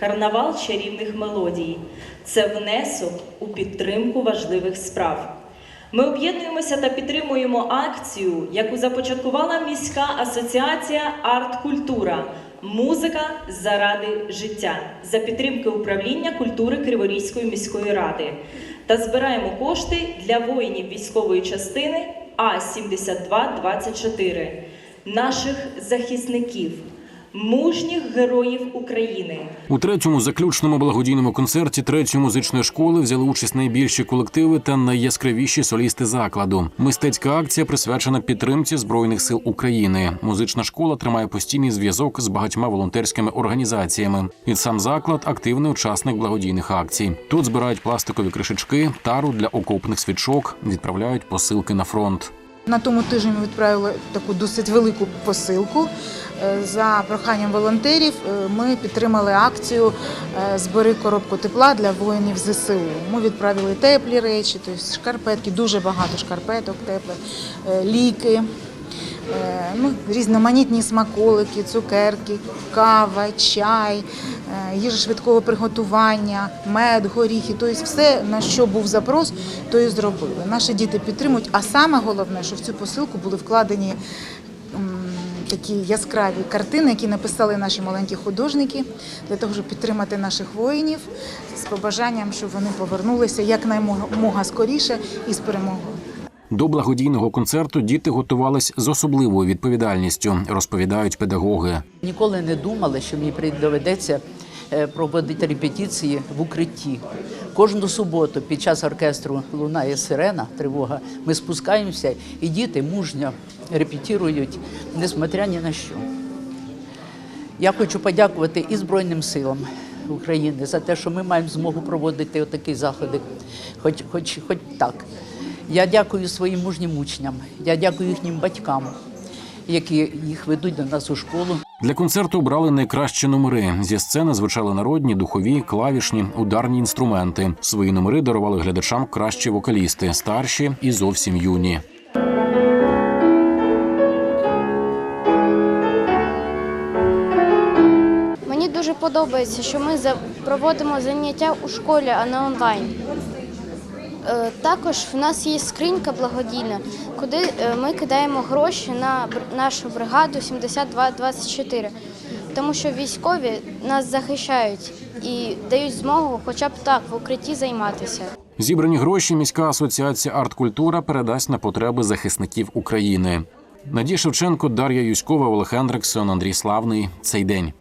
карнавал чарівних мелодій. Це внесок у підтримку важливих справ. Ми об'єднуємося та підтримуємо акцію, яку започаткувала міська асоціація Арт-Культура Музика заради життя за підтримки управління культури Криворізької міської ради та збираємо кошти для воїнів військової частини А 7224 наших захисників, мужніх героїв України. У третьому заключному благодійному концерті третьої музичної школи взяли участь найбільші колективи та найяскравіші солісти закладу. Мистецька акція присвячена підтримці збройних сил України. Музична школа тримає постійний зв'язок з багатьма волонтерськими організаціями. І сам заклад активний учасник благодійних акцій. Тут збирають пластикові кришечки, тару для окопних свічок, відправляють посилки на фронт. На тому тижні ми відправили таку досить велику посилку. Е, За проханням волонтерів е, ми підтримали акцію е, Збери коробку тепла для воїнів ЗСУ. Ми відправили теплі речі, тобто шкарпетки, дуже багато шкарпеток теплих, ліки. Е, Ну, різноманітні смаколики, цукерки, кава, чай, е, їжа швидкого приготування, мед, горіхи. Тобто все, на що був запрос, то і зробили. Наші діти підтримують. А саме головне, що в цю посилку були вкладені такі яскраві картини, які написали наші маленькі художники, для того, щоб підтримати наших воїнів з побажанням, щоб вони повернулися якнаймога скоріше і з перемогою. До благодійного концерту діти готувались з особливою відповідальністю, розповідають педагоги. Ніколи не думали, що мені доведеться е, проводити репетиції в укритті. Кожну суботу під час оркестру лунає сирена, тривога. Ми спускаємося, і діти мужньо репетирують, несмотря ні на що. Я хочу подякувати і Збройним силам України за те, що ми маємо змогу проводити отакі заходи, хоч, хоч, хоч так. Я дякую своїм мужнім учням, я дякую їхнім батькам, які їх ведуть до нас у школу. Для концерту обрали найкращі номери. Зі сцени звучали народні, духові, клавішні, ударні інструменти. Свої номери дарували глядачам кращі вокалісти, старші і зовсім юні. Мені дуже подобається, що ми проводимо заняття у школі, а не онлайн. Е, Також в нас є скринька благодійна, куди е, ми кидаємо гроші на нашу бригаду 7224, тому що військові нас захищають і дають змогу хоча б так в укритті займатися. Зібрані гроші міська асоціація арткультура передасть на потреби захисників України. Надія Шевченко, Дар'я Юськова, Олег Хендриксон, Андрій Славний. Цей день.